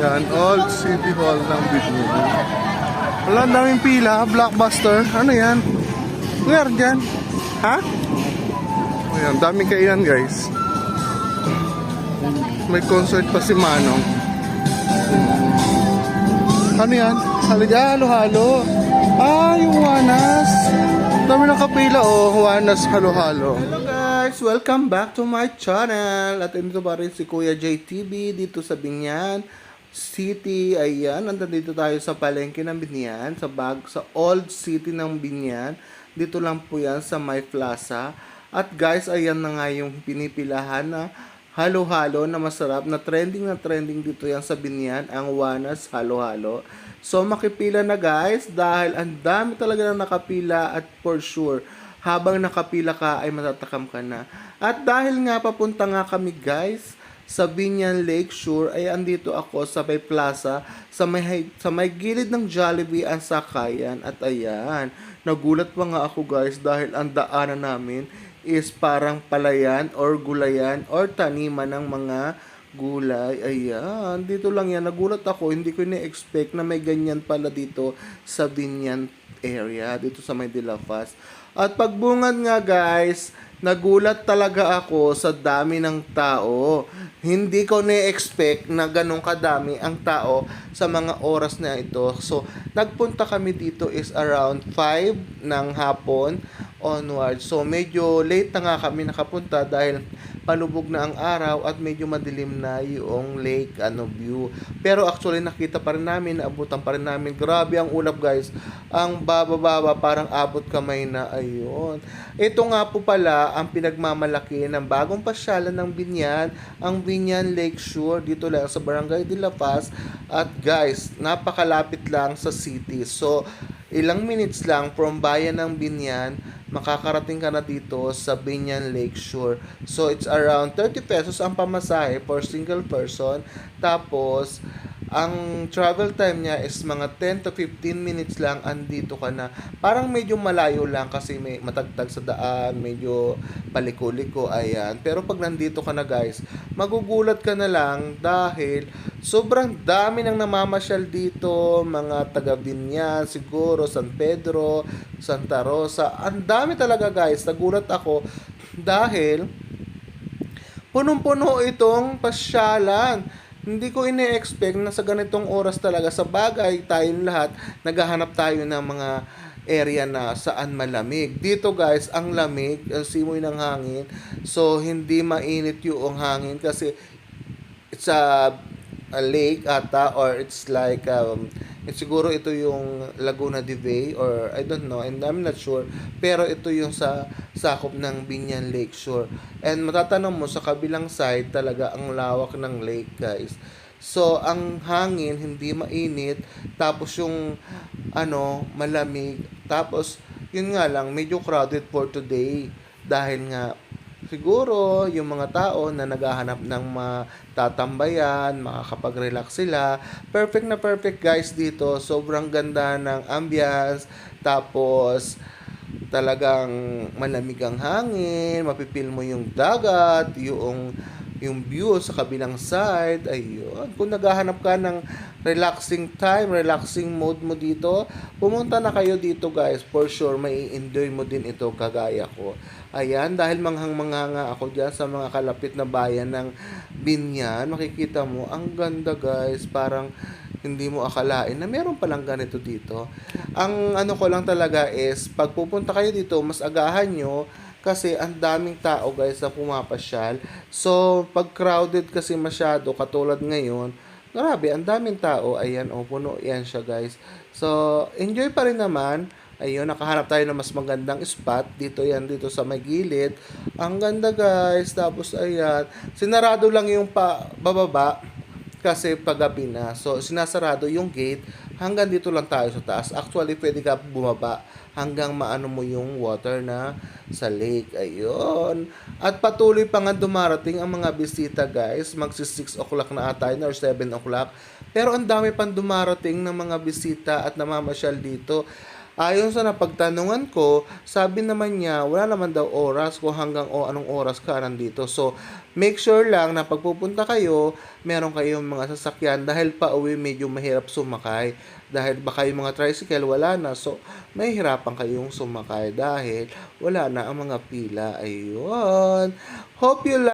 Yan, Old City Hall ng Bidwin. Wala daming pila, blockbuster. Ano yan? Where dyan? Ha? Ayan, daming kainan guys. May concert pa si Manong. Ano yan? Halid, halo-halo. Ah, yung Juanas. Dami na kapila oh, Juanas halo-halo. Hello guys, welcome back to my channel. At ito pa rin si Kuya JTB dito sa Binyan. City. Ayan, nandito tayo sa palengke ng Binyan. Sa bag, sa old city ng Binyan. Dito lang po yan sa My Plaza. At guys, ayan na nga yung pinipilahan na halo-halo na masarap na trending na trending dito yan sa Binyan, ang Wanas Halo-Halo. So makipila na guys dahil ang dami talaga na nakapila at for sure habang nakapila ka ay matatakam ka na. At dahil nga papunta nga kami guys sa Binyan Lake Shore ay andito ako sa Bay Plaza sa may sa may gilid ng Jollibee ang sakayan at ayan nagulat pa nga ako guys dahil ang daanan namin is parang palayan or gulayan or taniman ng mga gulay. Ayan, dito lang yan. Nagulat ako, hindi ko na-expect na may ganyan pala dito sa Binyan area, dito sa may Dilafas. At pagbungad nga guys, nagulat talaga ako sa dami ng tao. Hindi ko na-expect na ganun kadami ang tao sa mga oras na ito. So, nagpunta kami dito is around 5 ng hapon onward. So, medyo late na nga kami nakapunta dahil palubog na ang araw at medyo madilim na yung lake ano view. Pero actually nakita pa rin namin, naabutan pa rin namin. Grabe ang ulap guys. Ang baba-baba parang abot kamay na ayun. Ito nga po pala ang pinagmamalaki ng bagong pasyalan ng Binyan, ang Binyan Lake Shore dito lang sa Barangay de La Paz. At guys, napakalapit lang sa city. So, ilang minutes lang from bayan ng Binyan, makakarating ka na dito sa Binyan Lake Shore. So, it's around 30 pesos ang pamasahe for single person. Tapos, ang travel time niya is mga 10 to 15 minutes lang andito ka na. Parang medyo malayo lang kasi may matagtag sa daan, medyo paliko-liko, ayan. Pero pag nandito ka na guys, magugulat ka na lang dahil sobrang dami nang namamasyal dito, mga taga Binyan, siguro San Pedro, Santa Rosa. Ang dami talaga guys, nagulat ako dahil punong-puno itong pasyalan. Hindi ko ine-expect na sa ganitong oras talaga sa bagay tayong lahat naghahanap tayo ng mga area na saan malamig. Dito guys, ang lamig, ang simoy ng hangin. So hindi mainit yung hangin kasi it's a, a lake ata or it's like um, it's siguro ito yung Laguna de Bay or I don't know and I'm not sure. Pero ito yung sa sakop ng Binyan Lake Shore. And matatanong mo sa kabilang side talaga ang lawak ng lake guys. So ang hangin hindi mainit tapos yung ano malamig. Tapos yun nga lang medyo crowded for today. Dahil nga siguro yung mga tao na naghahanap ng matatambayan, makakapag-relax sila. Perfect na perfect guys dito. Sobrang ganda ng ambience. Tapos talagang malamig ang hangin, mapipil mo yung dagat, yung yung view sa kabilang side, ayun. Kung naghahanap ka ng relaxing time, relaxing mode mo dito, pumunta na kayo dito guys. For sure, may enjoy mo din ito kagaya ko. Ayan, dahil manghang-manganga ako dyan sa mga kalapit na bayan ng Binyan, makikita mo, ang ganda guys, parang hindi mo akalain na meron palang ganito dito. Ang ano ko lang talaga is, pag pupunta kayo dito, mas agahan nyo, kasi ang daming tao guys na pumapasyal. So, pag crowded kasi masyado, katulad ngayon, grabe, ang daming tao. Ayan, oh, puno yan siya guys. So, enjoy pa rin naman. Ayun, nakahanap tayo ng mas magandang spot. Dito yan, dito sa may gilid. Ang ganda guys. Tapos, ayan. Sinarado lang yung pa, bababa kasi paggabi na. So, sinasarado yung gate. Hanggang dito lang tayo sa taas. Actually, pwede ka bumaba hanggang maano mo yung water na sa lake. Ayun. At patuloy pa nga dumarating ang mga bisita guys. Magsi 6 o'clock na ata or 7 o'clock. Pero ang dami pang dumarating ng mga bisita at namamasyal dito. Ayon sa napagtanungan ko, sabi naman niya, wala naman daw oras kung hanggang o anong oras ka nandito. So, make sure lang na pagpupunta kayo, meron kayong mga sasakyan dahil pa uwi medyo mahirap sumakay. Dahil baka yung mga tricycle wala na. So, may hirapan kayong sumakay dahil wala na ang mga pila. Ayun. Hope you like